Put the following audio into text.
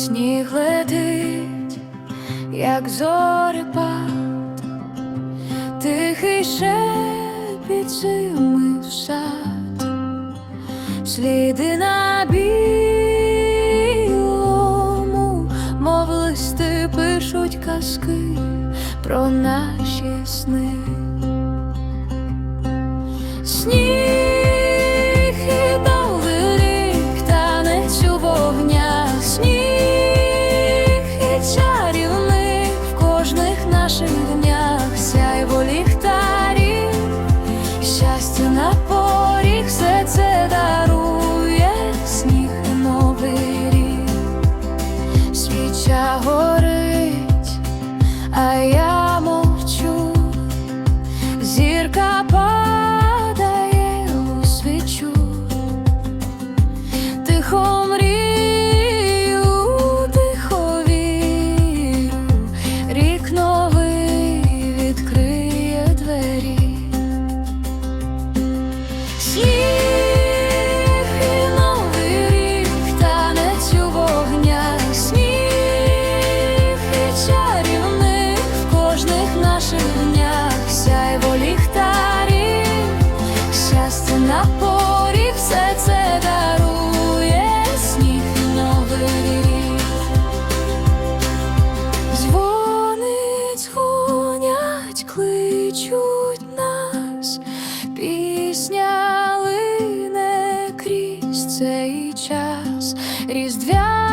Сніг летить, як зорепад, тихий шепіт зими в сад, сліди на білому, мов листи пишуть казки про наші сни. Сніг на поріг, все дарує сніг новий. Дзвонить, гонять, кличуть нас, пісня лине крізь цей час, різдвя.